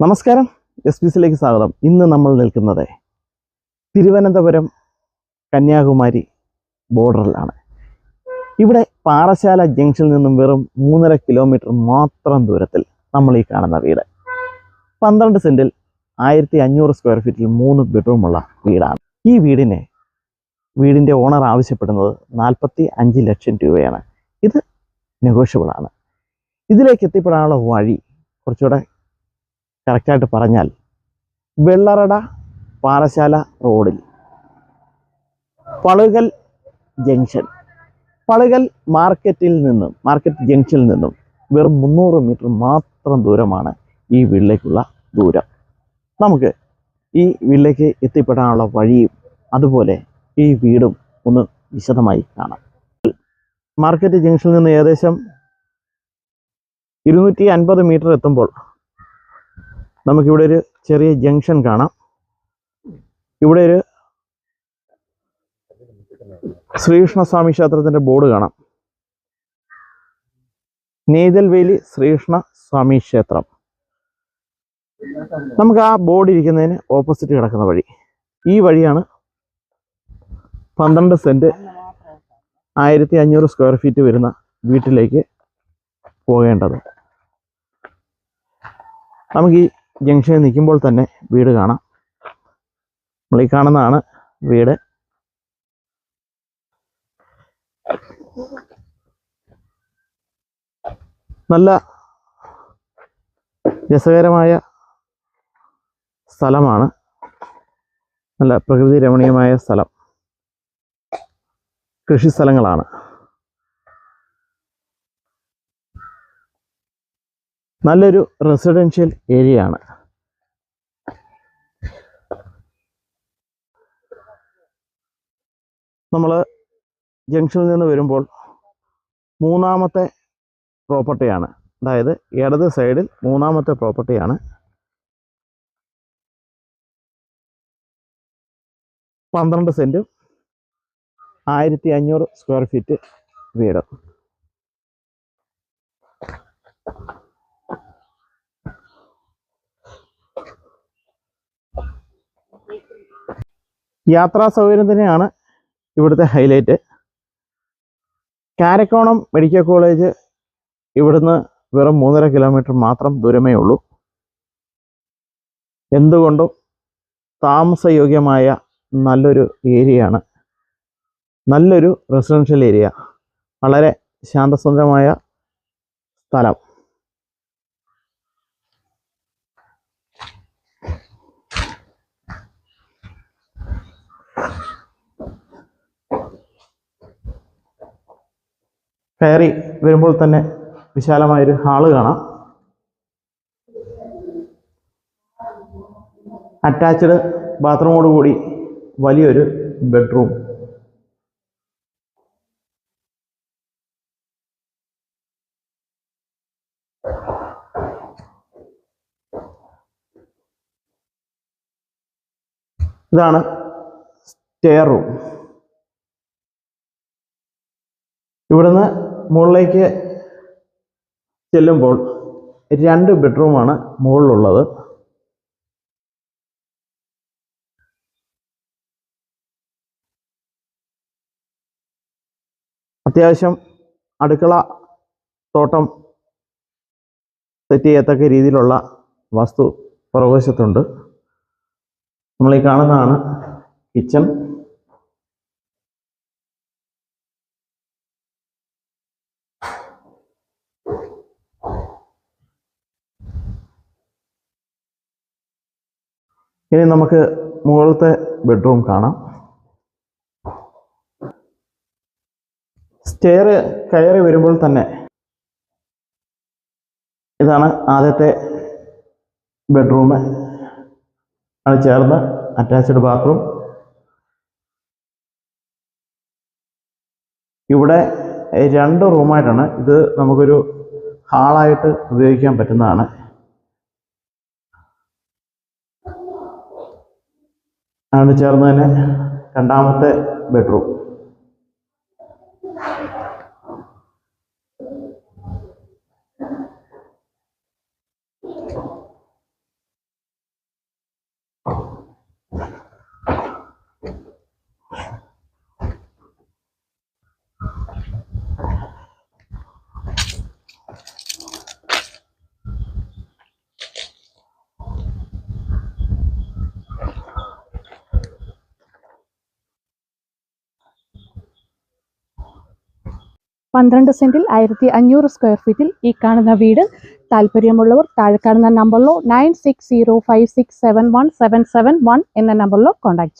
നമസ്കാരം. S P സിയിലേക്ക് സ്വാഗതം. ഇന്ന് നമ്മൾ നിൽക്കുന്നത് തിരുവനന്തപുരം കന്യാകുമാരി ബോർഡറിലാണ്. ഇവിടെ പാറശാല ജംഗ്ഷനിൽ നിന്നും വെറും മൂന്നര കിലോമീറ്റർ മാത്രം ദൂരത്തിൽ നമ്മൾ ഈ കാണുന്ന വീട്. പന്ത്രണ്ട് സെന്റിൽ ആയിരത്തി അഞ്ഞൂറ് സ്ക്വയർ ഫീറ്റിൽ മൂന്ന് ബെഡ്റൂമുള്ള വീടാണ്. ഈ വീടിനെ വീടിന്റെ ഓണർ ആവശ്യപ്പെടുന്നത് നാൽപ്പത്തി അഞ്ച് ലക്ഷം രൂപയാണ്. ഇത് നെഗോഷ്യബിളാണ് ഇതിലേക്ക് എത്തിപ്പെടാനുള്ള വഴി കുറച്ചുകൂടെ കറക്റ്റായിട്ട് പറഞ്ഞാൽ വെള്ളറട പാറശാല റോഡിൽ പളുകൽ ജംഗ്ഷൻ. പളുകൽ മാർക്കറ്റിൽ നിന്നും മാർക്കറ്റ് ജംഗ്ഷനിൽ നിന്നും വെറും മുന്നൂറ് മീറ്റർ മാത്രം ദൂരമാണ് ഈ വീട്ടിലേക്കുള്ള ദൂരം. നമുക്ക് ഈ വീട്ടിലേക്ക് എത്തിപ്പെടാനുള്ള വഴിയും അതുപോലെ ഈ വീടും ഒന്ന് വിശദമായി കാണാം. മാർക്കറ്റ് ജംഗ്ഷനിൽ നിന്ന് ഏകദേശം ഇരുന്നൂറ്റി അൻപത് മീറ്റർ എത്തുമ്പോൾ നമുക്കിവിടെ ഒരു ചെറിയ ജംഗ്ഷൻ കാണാം. ഇവിടെ ഒരു ശ്രീകൃഷ്ണസ്വാമി ക്ഷേത്രത്തിന്റെ ബോർഡ് കാണാം. നെയ്തൽവേലി ശ്രീകൃഷ്ണ സ്വാമി ക്ഷേത്രം. നമുക്ക് ആ ബോർഡ് ഇരിക്കുന്നതിന് ഓപ്പോസിറ്റ് കിടക്കുന്ന വഴി. ഈ വഴിയാണ് പന്ത്രണ്ട് സെന്റ് ആയിരത്തി അഞ്ഞൂറ് സ്ക്വയർ ഫീറ്റ് വരുന്ന വീട്ടിലേക്ക് പോകേണ്ടത്. നമുക്ക് ഈ ജംഗ്ഷനിൽ നിൽക്കുമ്പോൾ തന്നെ വീട് കാണാം. നമ്മൾ ഈ കാണുന്നതാണ് വീട്. നല്ല രസകരമായ സ്ഥലമാണ്. നല്ല പ്രകൃതി രമണീയമായ സ്ഥലം. കൃഷി സ്ഥലങ്ങളാണ്. നല്ലൊരു റെസിഡൻഷ്യൽ ഏരിയ ആണ്. നമ്മൾ ജംഗ്ഷനിൽ നിന്ന് വരുമ്പോൾ മൂന്നാമത്തെ പ്രോപ്പർട്ടിയാണ് അതായത് ഇടത് സൈഡിൽ മൂന്നാമത്തെ പ്രോപ്പർട്ടിയാണ് പന്ത്രണ്ട് സെന്റും ആയിരത്തി അഞ്ഞൂറ് സ്ക്വയർ ഫീറ്റ് വീട്. യാത്രാ സൗകര്യം തന്നെയാണ് ഇവിടുത്തെ ഹൈലൈറ്റ് കാരക്കോണം മെഡിക്കൽ കോളേജ് ഇവിടുന്ന് വെറും മൂന്നര കിലോമീറ്റർ മാത്രം ദൂരമേ ഉള്ളൂ. എന്തുകൊണ്ടും താമസയോഗ്യമായ നല്ലൊരു ഏരിയയാണ് നല്ലൊരു റെസിഡൻഷ്യൽ ഏരിയ വളരെ ശാന്തസുന്ദരമായ സ്ഥലം. കയറി വരുമ്പോൾ തന്നെ വിശാലമായൊരു ഹാൾ കാണാം. അറ്റാച്ച്ഡ് ബാത്റൂമോട് കൂടി വലിയൊരു ബെഡ്റൂം ഇതാണ് സ്റ്റെയർ റൂം ഇവിടുന്ന് മുകളിലേക്ക് ചെല്ലുമ്പോൾ രണ്ട് ബെഡ്റൂമാണ് മുകളിലുള്ളത്. അത്യാവശ്യം അടുക്കള തോട്ടം സെറ്റ് ചെയ്യത്തക്ക രീതിയിലുള്ള വസ്തു പുറകുവശത്തുണ്ട് നമ്മൾ ഈ കാണുന്നതാണ് കിച്ചൺ ഇനി നമുക്ക് മുകളിലത്തെ ബെഡ്റൂം കാണാം. സ്റ്റെയർ കയറി വരുമ്പോൾ തന്നെ ഇതാണ് ആദ്യത്തെ ബെഡ്റൂം ആണ് ചേർന്ന് അറ്റാച്ച്ഡ് ബാത്റൂം ഇവിടെ രണ്ട് റൂമായിട്ടാണ് ഇത് നമുക്കൊരു ഹാളായിട്ട് ഉപയോഗിക്കാൻ പറ്റുന്നതാണ്. അതിനോട് ചേർന്ന് തന്നെ രണ്ടാമത്തെ ബെഡ്റൂം പന്ത്രണ്ട് സെന്റിൽ ആയിരത്തി അഞ്ഞൂറ് സ്ക്വയർ ഫീറ്റിൽ ഈ കാണുന്ന വീട്. താല്പര്യമുള്ളവർ താഴെ കാണുന്ന നമ്പറിലോ nine six zero five six seven one seven seven one എന്ന നമ്പറിലോ കോൺടാക്ട് ചെയ്യും.